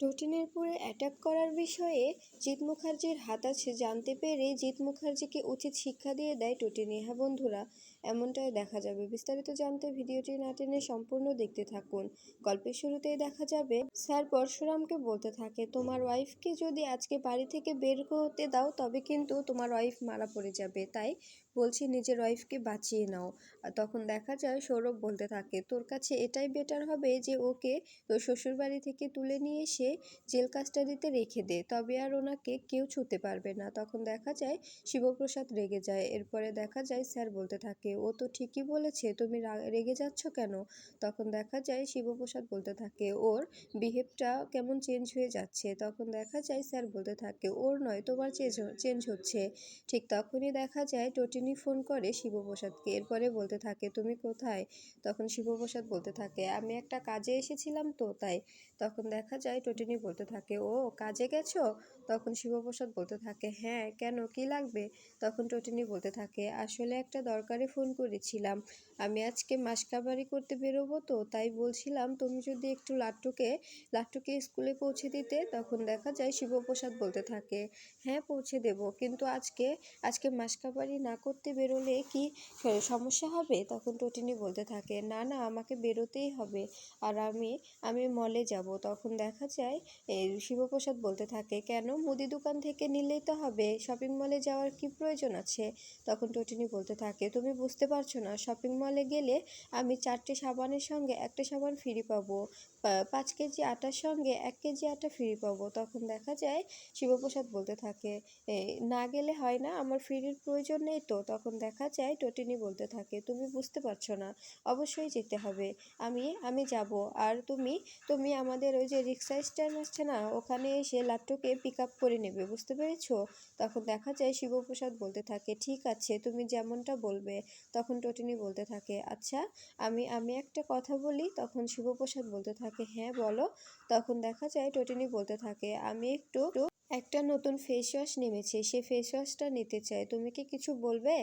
টোটিনের পুরে অ্যাটাক করার বিষয়ে জিৎ মুখার্জির হাত আছে। জানতে পেরে জিৎ মুখার্জিকে উচিত শিক্ষা দিয়ে দেয় টোটিনি হ্যাঁ বন্ধুরা এমনটাই দেখা যাবে। বিস্তারিত জানতে ভিডিওটি না টেনে সম্পূর্ণ দেখতে থাকুন। গল্পের শুরুতেই দেখা যাবে, স্যার পরশুরামকে বলতে থাকে, তোমার ওয়াইফকে যদি আজকে বাড়ি থেকে বের হতে দাও, তবে কিন্তু তোমার ওয়াইফ মারা পড়ে যাবে। তাই বলছি, নিজের ওয়াইফকে বাঁচিয়ে নাও। তখন দেখা যায়, সৌরভ বলতে থাকে, তোর কাছে এটাই বেটার হবে যে ওকে তোর শ্বশুরবাড়ি থেকে তুলে নিয়ে এসে জেল কাস্টাডিতে রেখে দে, তবে আর ওনাকে কেউ ছুতে পারবে না। তখন দেখা যায়, শিবপ্রসাদ রেগে যায়। এরপরে দেখা যায়, স্যার বলতে থাকে ও তো ঠিকই বলেছে, তুমি রেগে যাচ্ছ কেন? তখন দেখা যায় শিবপ্রসাদ বলতে থাকে, ওর বিহেভটা কেমন চেঞ্জ হয়ে যাচ্ছে? তখন দেখা যায় স্যার বলতে থাকে, ওর নয়, তোমার চেঞ্জ চেঞ্জ হচ্ছে। ঠিক তখনই দেখা যায় টটিনি ফোন করে শিবপ্রসাদকে, এরপরে বলতে থাকে, তুমি কোথায়? তখন শিবপ্রসাদ বলতে থাকে, আমি একটা কাজে এসেছিলাম তো, তাই। তখন দেখা যায় টটিনি বলতে থাকে, ও কাজে গেছো? তখন শিবপ্রসাদ বলতে থাকে হ্যাঁ কেন? কি লাগবে? তখন টটিনি বলতে থাকে, আসলে একটা দরকারে ফোন করেছিলাম। আমি আজকে মাসকাবারি করতে বেরোবো তো, তাই বলছিলাম তুমি যদি একটু লাট্টুকে লাট্টুকে স্কুলে পৌঁছে দিতে? তখন দেখা যায় শিবপ্রসাদ বলতে থাকে হ্যাঁ পৌঁছে দেব, কিন্তু আজকে আজকে মাসকাবারি না করতে বেরোলে কি সমস্যা হবে? তখন টটিনি বলতে থাকে, না না, আমাকে বেরোতেই হবে। আর আমি আমি মলে যাব। তখন দেখা যায় শিবপ্রসাদ বলতে থাকে, কেন? মুদি দোকান থেকে নিলেই তো হবে? শপিং মলে যাওয়ার কি প্রয়োজন আছে? তখন টটিনি বলতে থাকে, তুমি বুঝতে পারছ না, শপিং মলে গেলে আমি চারটে সাবানের সঙ্গে একটা সাবান ফ্রি পাবো। পাঁচ কেজি আটার সঙ্গে এক কেজি আটা ফ্রি পাবো। তখন দেখা যায়, শিবপ্রসাদ বলতে থাকে না গেলে হয় না, আমার ফ্রির প্রয়োজন নেই তো। তখন দেখা যায় টটিনি বলতে থাকে, তুমি বুঝতে পারছ না, অবশ্যই যেতে হবে। আমি আমি যাব। আর তুমি তুমি আমাদের ওই যে রিক্সা স্ট্যান্ড আসছে না, ওখানে এসে লাট্টুকে পিক আপ করে নেবে, বুঝতে পেরেছ? তখন দেখা যায় শিবপ্রসাদ বলতে থাকে, ঠিক আছে, তুমি যেমনটা বলবে, তখন টটিনি বলতে থাকে আচ্ছা আমি আমি একটা কথা বলি? তখন শিবপ্রসাদ বলতে থাকে হ্যাঁ বলো। তখন দেখা যায় টটিনি বলতে থাকে, আমি একটু একটা নতুন ফেস ওয়াশ নেমেছে, সে ফেস ওয়াশটা নিতে চাই তুমি কি কিছু বলবে?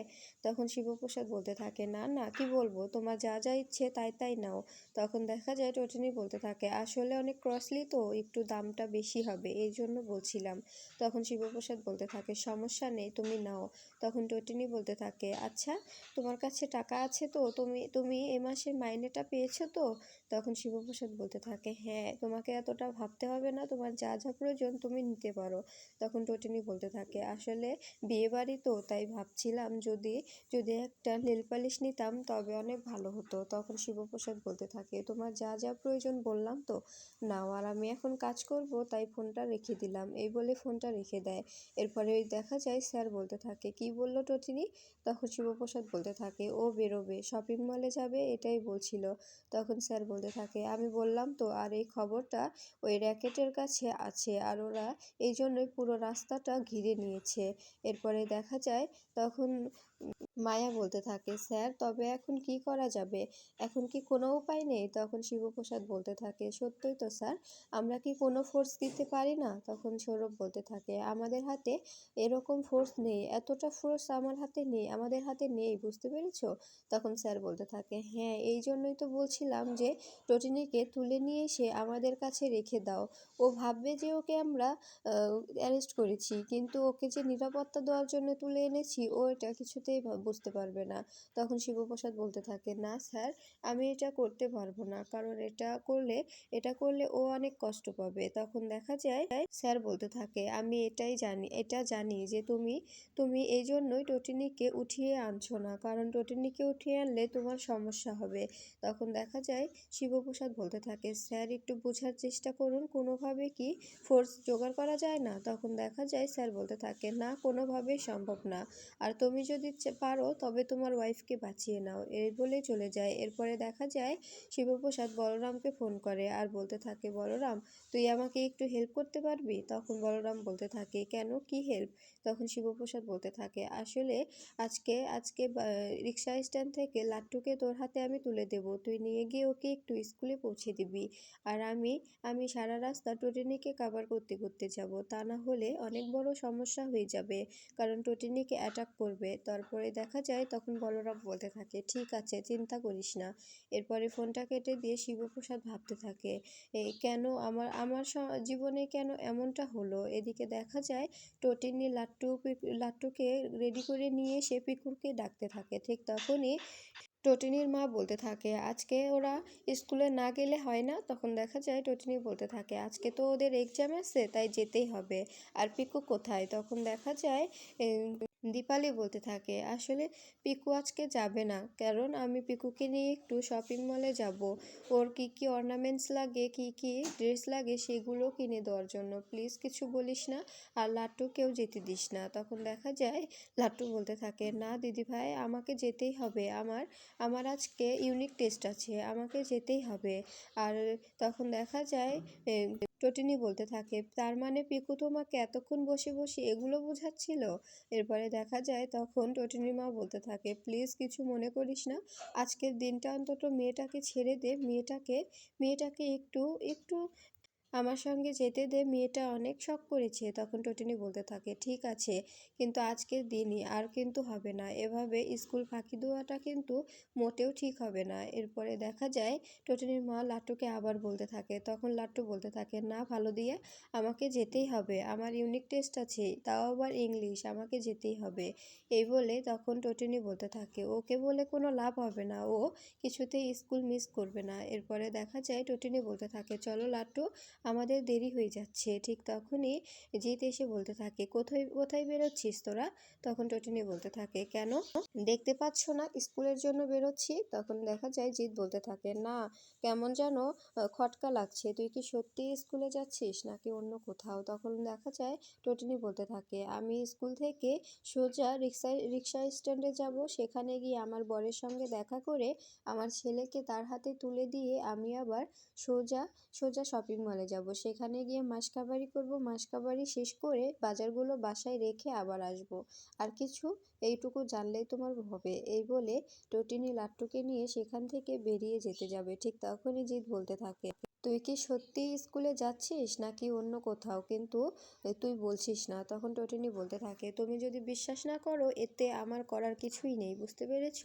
তখন শিবপ্রসাদ বলতে থাকে, না না, কি বলব? তোমার যা যা ইচ্ছে তাই তাই নাও। তখন দেখা যায় টটিনি বলতে থাকে, আসলে অনেক ক্রসলি তো, একটু দামটা বেশি হবে। এই জন্য বলছিলাম। তখন শিবপ্রসাদ বলতে থাকে, সমস্যা নেই, তুমি নাও। তখন টটিনি বলতে থাকে আচ্ছা তোমার কাছে টাকা আছে তো? তুমি তুমি এ মাসের মাইনেটা পেয়েছ তো? তখন শিবপ্রসাদ বলতে থাকে হ্যাঁ তোমাকে এতটা ভাবতে হবে না, তোমার যা যা প্রয়োজন তুমি নিতে পারো। তখন টটিনি বলতে থাকে, আসলে বিয়ে বাড়ি তো, তাই ভাবছিলাম যদি যদি একটা নেল পালিশ নিতাম তবে অনেক ভালো হতো। তখন শিবপ্রসাদ বলতে থাকে, তোমার যা যা প্রয়োজন বললাম তো, নাও আর আমি এখন কাজ করব। তাই ফোনটা রেখে দিলাম, এই বলে ফোনটা রেখে দেয়। এরপরে ওই দেখা যায় স্যার বলতে থাকে, কি বলল টোটিনি তখন শিবপ্রসাদ বলতে থাকে, ও বেরোবে, শপিং মলে যাবে? এটাই বলছিল। তখন স্যার বলতে থাকে, আমি বললাম তো, আর এই খবরটা ওই র্যাকেটের কাছে আছে, আর ওরা এই জন্যই পুরো রাস্তাটা ঘিরে নিয়েছে। এরপরে দেখা যায় তখন মায়া বলতে থাকে, স্যার, তবে এখন কি করা যাবে? এখন কি কোনো উপায় নেই? তখন শিবপ্রসাদ বলতে থাকে, সত্যই তো, স্যার, আমরা কি কোনো ফোর্স দিতে পারি না? তখন সৌরভ বলতে থাকে, আমাদের হাতে এরকম ফোর্স নেই, এতটা ফোর্স আমার হাতে নেই, আমাদের হাতে নেই, বুঝতে পেরেছ? তখন স্যার বলতে থাকে হ্যাঁ এই জন্যই তো বলছিলাম যে টটিনিকে তুলে নিয়ে এসে আমাদের কাছে রেখে দাও। ও ভাববে যে ওকে আমরা অ্যারেস্ট করেছি, কিন্তু ওকে যে নিরাপত্তা দেওয়ার জন্য তুলে এনেছি, ও এটা কিছুতেই বুঝতে পারবে না। তখন শিবপ্রসাদ বলতে থাকে, না স্যার, আমি এটা করতে পারব না। কারণ এটা করলে এটা করলে ও অনেক কষ্ট পাবে। তখন দেখা যায়, স্যার বলতে থাকে, আমি এটাই জানি, এটা জানি যে তুমি তুমি এই জন্যই টটিনিকে উঠিয়ে আনছো না। কারণ টটিনিকে উঠিয়ে আনলে তোমার সমস্যা হবে। তখন দেখা যায়, শিবপ্রসাদ বলতে থাকে, স্যার, একটু বোঝার চেষ্টা করুন, কোনোভাবে কি ফোর্স জোগাড় করা যায় না? তখন দেখা যায়, স্যার বলতে থাকে, না, কোনোভাবেই সম্ভব না। আর তুমি যদি পারো, তবে তোমার ওয়াইফকে বাঁচিয়ে নাও। এই বলেই চলে যায়। এরপরে দেখা যায়, শিবপ্রসাদ বলরামকে ফোন করে আর বলতে থাকে, বলরাম, তুই আমাকে একটু হেল্প করতে পারবি? তখন বলরাম বলতে থাকে, কেন? কি হেল্প তখন শিবপ্রসাদ বলতে থাকে, আসলে আজকে আজকে রিক্সা স্ট্যান্ড থেকে লাট্টুকে তোর হাতে আমি তুলে দেব। তুই নিয়ে গিয়ে ওকে একটু স্কুলে পৌঁছে দিবি। আর আমি আমি সারা রাস্তা টোটিনিকে কাভার করতে করতে যাব। তা না হলে অনেক বড় সমস্যা হয়ে যাবে, কারণ টোটিনিকে অ্যাটাক করবে। তারপরে দেখা যায়, তখন বলরাম বলতে থাকে, ঠিক আছে, চিন্তা করিস না। এরপরে ফোনটা কেটে দিয়ে শিবপ্রসাদ ভাবতে থাকে এই কেন আমার আমার জীবনে কেন এমনটা হলো? এদিকে দেখা যায়, টটিনি লাট্টু লাট্টুকে রেডি করে নিয়ে সে পিকুরকে ডাকতে থাকে। ঠিক তখনই টোটিনির মা বলতে থাকে, আজকে ওরা স্কুলে না গেলে হয় না? তখন দেখা যায়, টটিনি বলতে থাকে, আজকে তো ওদের এক্সাম আছে, তাই যেতেই হবে। আর পিকু কোথায়? তখন দেখা যায় দীপালি বলতে থাকে, আসলে পিকু আজকে যাবে না। কারণ আমি পিকুকে নিয়ে একটু শপিং মলে যাব। ওর কি কি অর্নামেন্টস লাগে, কি কি ড্রেস লাগে, সেগুলো কিনে দেওয়ার জন্য। প্লিজ কিছু বলিস না আর লাট্টুকেও যেতে দিস না। তখন দেখা যায়, লাট্টু বলতে থাকে, না দিদি ভাই, আমাকে যেতেই হবে। আমার আমার আজকে ইউনিক টেস্ট আছে। আমাকে যেতেই হবে। আর তখন দেখা যায় টটিনি বলতে থাকে, তার মানে পিকু তোমাকে এতক্ষণ বসে বসে এগুলো বোঝাচ্ছিল? এরপরে দেখা যায় তখন টটিনির মা বলতে থাকে, প্লিজ কিছু মনে করিস না, আজকের দিনটা অন্তত মেয়েটাকে ছেড়ে দে, মেয়েটাকে মেয়েটাকে একটু একটু আমার সঙ্গে যেতে দে, মেয়েটা অনেক শখ করেছে, তখন টটিনি বলতে থাকে, ঠিক আছে, কিন্তু আজকের দিনই আর কিন্তু হবে না। এভাবে স্কুল ফাঁকি দেওয়াটা কিন্তু মোটেও ঠিক হবে না। এরপরে দেখা যায় টটিনির মা লাট্টুকে আবার বলতে থাকে, তখন লাট্টু বলতে থাকে, না, ভালো দিয়ে আমাকে যেতেই হবে, আমার ইউনিক টেস্ট আছে, তাও আবার ইংলিশ আমাকে যেতেই হবে। এই বলে তখন টটিনি বলতে থাকে, ওকে বলে কোনো লাভ হবে না, ও কিছুতেই স্কুল মিস করবে না। এরপরে দেখা যায় টটিনি বলতে থাকে, চলো লাট্টু আমাদের দেরি হয়ে যাচ্ছে। ঠিক তখনই জিৎ এসে বলতে থাকে, কোথায় কোথায় বেরোচ্ছিস তোরা? তখন টটিনি বলতে থাকে, কেন? দেখতে পাচ্ছ না স্কুলের জন্য বেরোচ্ছি? তখন দেখা যায় জিৎ বলতে থাকে, না, কেমন যেন খটকা লাগছে। তুই কি সত্যি স্কুলে যাচ্ছিস নাকি অন্য কোথাও? তখন দেখা যায় টটিনি বলতে থাকে, আমি স্কুল থেকে সোজা রিক্সা রিক্সা স্ট্যান্ডে যাব। সেখানে গিয়ে আমার বরের সঙ্গে দেখা করে আমার ছেলেকে তার হাতে তুলে দিয়ে আমি আবার সোজা সোজা শপিং মলে যাব। সেখানে গিয়ে মাসকাবারি করব। মাসকাবারি শেষ করে বাজারগুলো বাসায় রেখে আবার আসব। আর কিছু? এইটুকু জানলেই তোমার হবে। এই বলে টটিনি লাট্টুকে নিয়ে সেখান থেকে বেরিয়ে যেতে যাবে। ঠিক তখনই জিৎ বলতে থাকে। তুই কি সত্যি স্কুলে যাচ্ছিস নাকি অন্য কোথাও? কিন্তু তুই বলছিস না। তখন টটিনি বলতে থাকে। তুমি যদি বিশ্বাস না করো, এতে আমার করার কিছুই নেই। বুঝতে পেরেছ?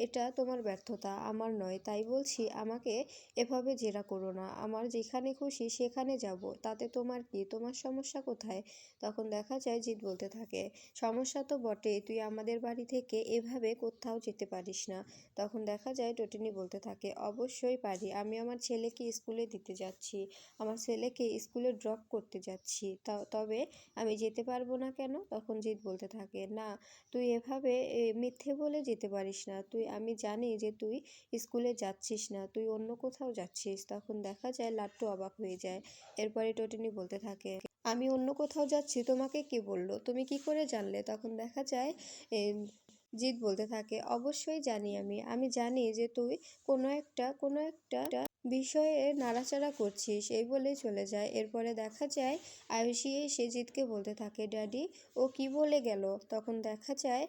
এটা তোমার ব্যর্থতা। আমার নয়। তাই বলছি, আমাকে এভাবে জেরা করো না। আমার যেখানে খুশি সেখানে যাব। তাতে তোমার কি? তোমার সমস্যা কোথায়? তখন দেখা যায়, জিৎ বলতে থাকে, সমস্যা তো বটেই। তুই আমাদের বাড়ি থেকে এভাবে কোথাও যেতে পারিস না। তখন দেখা যায় টটিনি বলতে থাকে, অবশ্যই পারি। আমি আমার ছেলেকে স্কুলে দিতে যাচ্ছি। আমার ছেলেকে স্কুলে ড্রপ করতে যাচ্ছি। তবে আমি যেতে পারব না কেন? তখন জিৎ বলতে থাকে, না, তুই এভাবে মিথ্যে বলে যেতে পারিস না। তুই, আমি জানি যে তুই স্কুলে যাচ্ছিস না, তুই অন্য কোথাও যাচ্ছিস। তখন দেখা যায় লাট্টু অবাক হয়ে যায়। এরপরে টটিনি বলতে থাকে, আমি অন্য কোথাও যাচ্ছি, তোমাকে কে বলল? তুমি কি করে জানলে? তখন দেখা যায় জিৎ বলতে থাকে, অবশ্যই জানি আমি। আমি জানি যে তুই কোনো একটা কোনো একটা বিষয়ে নাড়াচাড়া করছিস, এই বলেই চলে যায়। এরপরে দেখা যায়, আয়ুষী এসে জিৎকে বলতে থাকে, ড্যাডি, ও কি বলে গেল? তখন দেখা যায়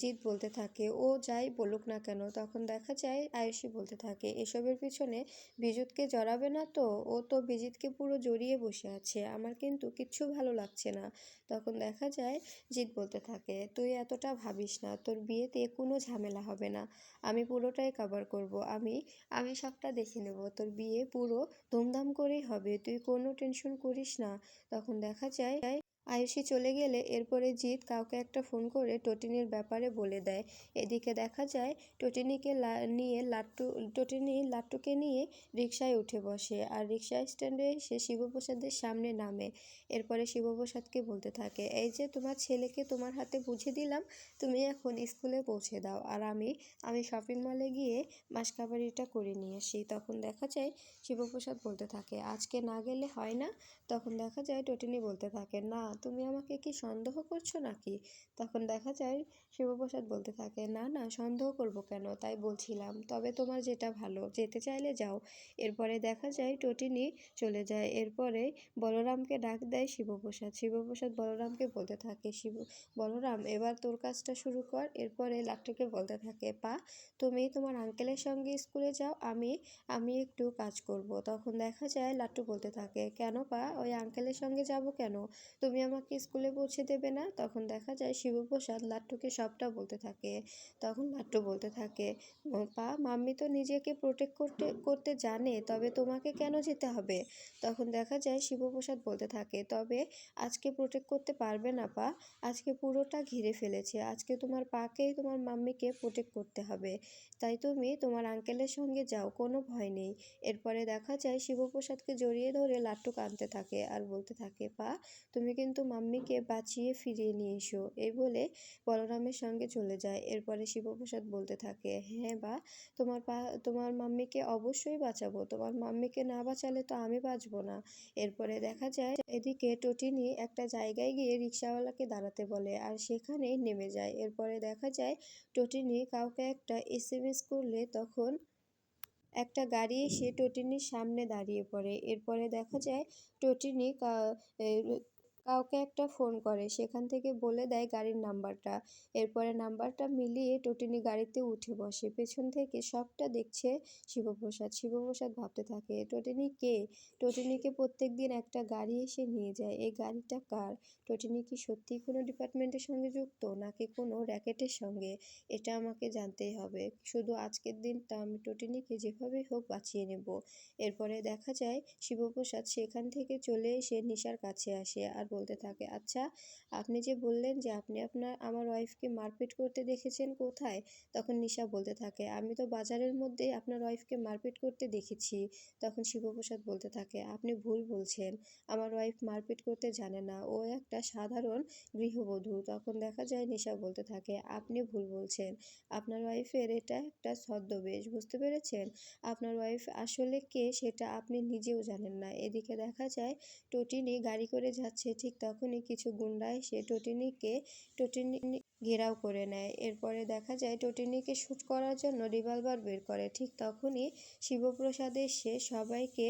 জিৎ বলতে থাকে, ও যাই বলুক না কেন। তখন দেখা যায়, আয়ুষী বলতে থাকে, এসবের পিছনে বিদ্যুৎকে জড়াবে না তো? ও তো বিজিতকে পুরো জড়িয়ে বসে আছে। আমার কিন্তু কিচ্ছু ভালো লাগছে না। তখন দেখা যায় জিৎ বলতে থাকে, তুই এতটা ভাবিস না, তোর বিয়েতে কোনো ঝামেলা হবে না, আমি পুরোটাই কভার করব, আমি আমি সবটা দেখে নেব, তোর বিয়ে পুরো ধুমধাম করেই হবে, তুই কোনো টেনশন করিস না। তখন দেখা যায় আয়ুষী চলে গেলে এরপরে জিৎ কাউকে একটা ফোন করে টটিনির ব্যাপারে বলে দেয়। এদিকে দেখা যায়, টটিনিকে নিয়ে লাট্টু, টটিনি লাট্টুকে নিয়ে রিক্সায় উঠে বসে আর রিক্সা স্ট্যান্ডে এসে শিবপ্রসাদের সামনে নামে। এরপরে শিবপ্রসাদকে বলতে থাকে, এই যে তোমার ছেলেকে তোমার হাতে বুঝে দিলাম, তুমি এখন স্কুলে পৌঁছে দাও আর আমি আমি শপিং মলে গিয়ে মাসকাবারিটা করে নিয়ে আসি। তখন দেখা যায়, শিবপ্রসাদ বলতে থাকে, আজকে না গেলে হয় না? তখন দেখা যায়, টটিনি বলতে থাকে, না তুমি আমাকে কি সন্দেহ করছ নাকি? তখন দেখা যায় শিবপ্রসাদ বলতে থাকে, না না, সন্দেহ করব কেন? তাই বলছিলাম। তবে তোমার যেটা ভালো, যেতে চাইলে যাও। এরপরে দেখা যায় টটিনি চলে যায়। এরপরে বলরামকে ডাক দেয় শিবপ্রসাদ। শিবপ্রসাদ বলরামকে বলতে থাকে, শিব, বলরাম, এবার তোর কাজটা শুরু কর। এরপরে লাট্টুকে বলতে থাকে, পা, তুমি তোমার আঙ্কেলের সঙ্গে স্কুলে যাও, আমি আমি একটু কাজ করব। তখন দেখা যায় লাট্টু বলতে থাকে, কেন পা? ওই আঙ্কেলের সঙ্গে যাব কেন? তুমি আমাকে স্কুলে পৌঁছে দেবে না? তখন দেখা যায় শিবপ্রসাদ লাট্টুকে সবটা বলতে থাকে। তখন লাট্টু বলতে থাকে পা, মাম্মি তো নিজেকে প্রোটেক্ট করতে করতে জানে, তবে তোমাকে কেন যেতে হবে? তখন দেখা যায় শিবপ্রসাদ বলতে থাকে, তবে আজকে প্রোটেক্ট করতে পারবে না পা, আজকে পুরোটা ঘিরে ফেলেছে, আজকে তোমার পাকেই তোমার মাম্মিকে প্রোটেক্ট করতে হবে। তাই তুমি তোমার আঙ্কেলের সঙ্গে যাও, কোনো ভয় নেই। এরপরে দেখা যায় শিবপ্রসাদকে জড়িয়ে ধরে লাট্টু কাঁদতে থাকে আর বলতে থাকে, পা, তুমি কিন্তু মাম্মিকে বাঁচিয়ে ফিরিয়ে নিয়ে এসো। এই বলে বলরামের সঙ্গে চলে যায়। এরপরে শিবপ্রসাদ বলতে থাকে হ্যাঁ বা, তোমার পা, তোমার মাম্মিকে অবশ্যই বাঁচাবো। তোমার মাম্মিকে না বাঁচালে তো আমি বাঁচবো না। এরপরে দেখা যায়, এদিকে টটিনি একটা জায়গায় গিয়ে রিক্সাওয়ালাকে দাঁড়াতে বলে আর সেখানেই নেমে যায়। এরপরে দেখা যায়, টটিনি কাউকে একটা এস এম এস করলে তখন একটা গাড়ি এসে টটিনির সামনে দাঁড়িয়ে পড়ে। এরপরে দেখা যায়, টটিনি কাউকে একটা ফোন করে, সেখান থেকে বলে দেয় গাড়ির নাম্বারটা। এরপরে নাম্বারটা মিলিয়ে টটিনি গাড়িতে উঠে বসে। পেছন থেকে সবটা দেখছে শিবপ্রসাদ। শিবপ্রসাদ ভাবতে থাকে টটিনি কে? টটিনিকে প্রত্যেক দিন একটা গাড়ি এসে নিয়ে যায়। এই গাড়িটা কার? টটিনি কি সত্যিই কোনো ডিপার্টমেন্টের সঙ্গে যুক্ত নাকি কোনো র্যাকেটের সঙ্গে? এটা আমাকে জানতেই হবে। শুধু আজকের দিনটা আমি টটিনিকে যেভাবেই হোক বাঁচিয়ে নেব। এরপরে দেখা যায় শিবপ্রসাদ সেখান থেকে চলে এসে নিশার কাছে আসে। আর বলতে থাকে। আচ্ছা আপনি যে বললেন যে আপনি আপনার, আমার ওয়াইফকে মারপিট করতে দেখেছেন কোথায়? তখন নিশা বলতে থাকে, আমি তো বাজারের মধ্যে আপনার ওয়াইফকে মারপিট করতে দেখেছি। তখন শিবপ্রসাদ বলতে থাকে, আপনি ভুল বলছেন। আমার ওয়াইফ মারপিট করতে জানে না। ও একটা সাধারণ গৃহবধূ। তখন দেখা যায় নিশা বলতে থাকে, আপনি ভুল বলছেন। আপনার ওয়াইফের এটা একটা ছদ্মবেশ, বুঝতে পেরেছেন? আপনার ওয়াইফ আসলে কে সেটা আপনি নিজেও জানেন না। এদিকে দেখা যায় টটিনি গাড়ি করে যাচ্ছে ঠিক তখনই কিছু গুন্ডা এসে টোটিনিকে, টোটিনি ঘেরাও করে নেয়। এরপরে দেখা যায় টোটিনিকে শ্যুট করার জন্য রিভলভার বের করে। ঠিক তখনই শিবপ্রসাদ এসে সবাইকে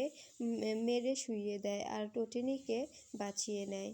মেরে শুইয়ে দেয় আর টোটিনিকে বাঁচিয়ে নেয়।